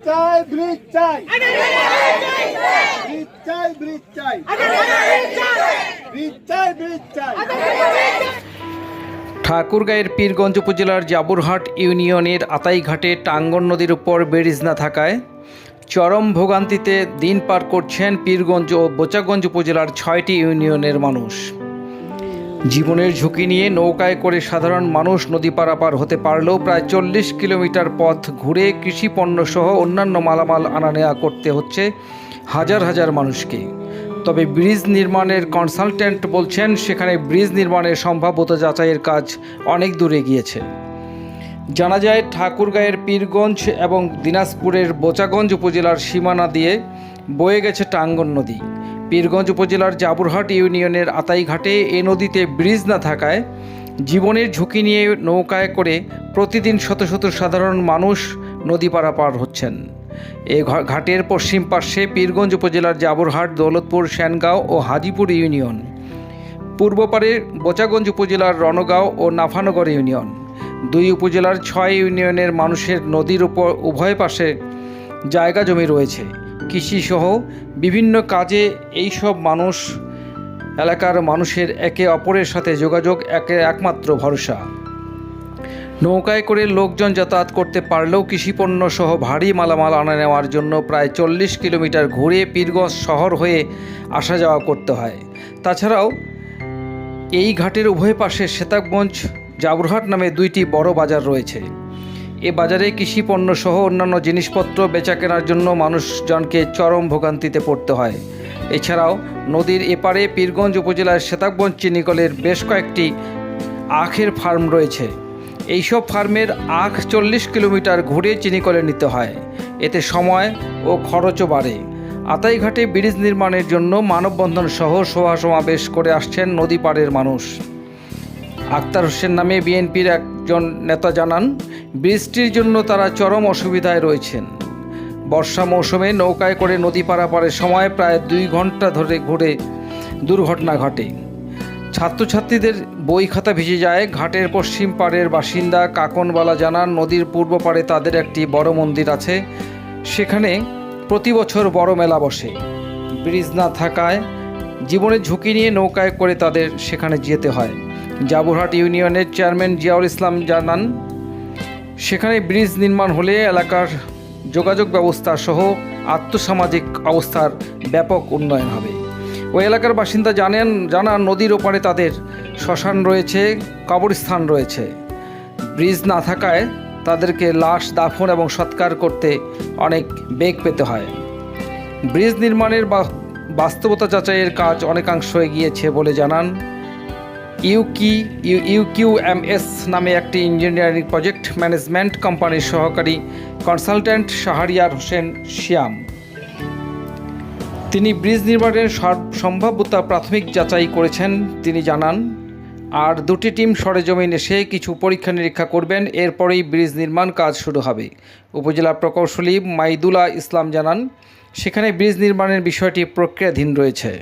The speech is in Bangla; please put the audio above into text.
চাই, ব্রিজ চাই। ব্রিজ চাই ব্রিজ চাই। ব্রিজ চাই ব্রিজ চাই। ঠাকুরগাঁয়ের পীরগঞ্জ উপজেলার জাবুরহাট ইউনিয়নের আতাইঘাটে টাঙ্গন নদীর উপর ব্রিজ না থাকায় চরম ভোগান্তিতে দিন পার করছেন পীরগঞ্জ ও বোচাগঞ্জ উপজেলার ছয়টি ইউনিয়নের মানুষ। জীবনের ঝুঁকি নিয়ে নৌকায় করে সাধারণ মানুষ নদী পারাপার হতে পারলেও প্রায় চল্লিশ কিলোমিটার পথ ঘুরে কৃষি পণ্য সহ অন্যান্য মালামাল আনা নেওয়া করতে হচ্ছে হাজার হাজার মানুষকে। তবে ব্রিজ নির্মাণের কনসালটেন্ট বলছেন, সেখানে ব্রিজ নির্মাণের সম্ভাব্যতা যাচাইয়ের কাজ অনেক দূরে গিয়েছে জানা যায়, ঠাকুরগাঁয়ের পীরগঞ্জ এবং দিনাজপুরের বোচাগঞ্জ উপজেলার সীমানা দিয়ে বয়ে গেছে টাঙ্গন নদী। পীরগঞ্জ উপজেলার জাবুরহাট ইউনিয়নের আতাইঘাটে এ নদীতে ব্রিজ না থাকায় জীবনের ঝুঁকি নিয়ে নৌকায় করে প্রতিদিন শত শত সাধারণ মানুষ নদী পারাপার হচ্ছেন। এ ঘাটের পশ্চিম পার্শ্বে পীরগঞ্জ উপজেলার জাবুরহাট, দৌলতপুর শ্যানগাঁও ও হাজিপুর ইউনিয়ন। পূর্ব পারে বোচাগঞ্জ উপজেলার রণগাঁও ও নাফানগর ইউনিয়ন। দুই উপজেলার ছয় ইউনিয়নের মানুষের নদীর উপর উভয় পাশে জায়গা জমি রয়েছে। কৃষিসহ বিভিন্ন কাজে এই সব মানুষ, এলাকার মানুষের একে অপরের সাথে যোগাযোগ, একে একমাত্র ভরসা। নৌকায় করে লোকজন যাতায়াত করতে পারলেও কৃষিপণ্য সহ ভারী মালামাল আনা নেওয়ার জন্য প্রায় চল্লিশ কিলোমিটার ঘুরে পীরগঞ্জ শহর হয়ে আসা যাওয়া করতে হয়। তাছাড়াও এই ঘাটের উভয় পাশে শ্বেতাবগঞ্জ জাবরহাট নামে দুইটি বড় বাজার রয়েছে। এ বাজারে কৃষি পণ্য সহ অন্যান্য জিনিসপত্র বেচা কেনার জন্য মানুষজনকে চরম ভোগান্তিতে পড়তে হয়। এছাড়াও নদীর এপারে পীরগঞ্জ উপজেলার শ্বেতাবগঞ্জ চিনিকলের বেশ কয়েকটি আখের ফার্ম রয়েছে। এইসব ফার্মের আখ চল্লিশ কিলোমিটার ঘুরে চিনিকলে নিতে হয়। এতে সময় ও খরচও বাড়ে। আতাইঘাটে ব্রিজ নির্মাণের জন্য মানববন্ধন সহ সভা সমাবেশ করে আসছেন নদী পাড়ের মানুষ। আক্তার হোসেন নামে বিএনপির একজন নেতা জানান বৃষ্টির জন্য তারা চরম অসুবিধায় রয়েছেন। বর্ষা মৌসুমে নৌকায় করে নদী পারাপারের সময় প্রায় দুই ঘণ্টা ধরে ঘুরে দুর্ঘটনা ঘটে। ছাত্রছাত্রীদের বই খাতা ভিজে যায়। ঘাটের পশ্চিম পাড়ের বাসিন্দা কাকনবালা জানান, নদীর পূর্ব পাড়ে তাদের একটি বড় মন্দির আছে। সেখানে প্রতি বছর বড় মেলা বসে। ব্রিজ না থাকায় জীবনের ঝুঁকি নিয়ে নৌকায় করে তাদের সেখানে যেতে হয়। জাবুরহাট ইউনিয়নের চেয়ারম্যান জিয়াউল ইসলাম জানান সেখানে ব্রিজ নির্মাণ হলে এলাকার যোগাযোগ ব্যবস্থা সহ আর্থসামাজিক অবস্থার ব্যাপক উন্নয়ন হবে। ওই এলাকার বাসিন্দা জানেন জানান নদীর ওপারে তাদের শ্মশান রয়েছে, কবরস্থান রয়েছে। ব্রিজ না থাকায় তাদেরকে লাশ, দাফন এবং সৎকার করতে অনেক বেগ পেতে হয়। ব্রিজ নির্মাণের বাস্তবতা যাচাইয়ের কাজ অনেকাংশ এগিয়েছে বলে জানান ইউকি ইউকিউএমএস নামে একটি ইঞ্জিনিয়ারিং প্রজেক্ট ম্যানেজমেন্ট কোম্পানির সহকারী কনসালট্যান্ট শাহরিয়ার হোসেন শিয়াম। তিনি ব্রিজ নির্মাণের সম্ভাব্যতা প্রাথমিক যাচাই করেছেন, তিনি জানান, আর দুটি টিম সরেজমিন এসে কিছু পরীক্ষা নিরীক্ষা করবেন, এরপরেই ব্রিজ নির্মাণ কাজ শুরু হবে। উপজেলা প্রকৌশলী মাইদুলা ইসলাম জানান, সেখানে ব্রিজ নির্মাণের বিষয়টি প্রক্রিয়াধীন রয়েছে।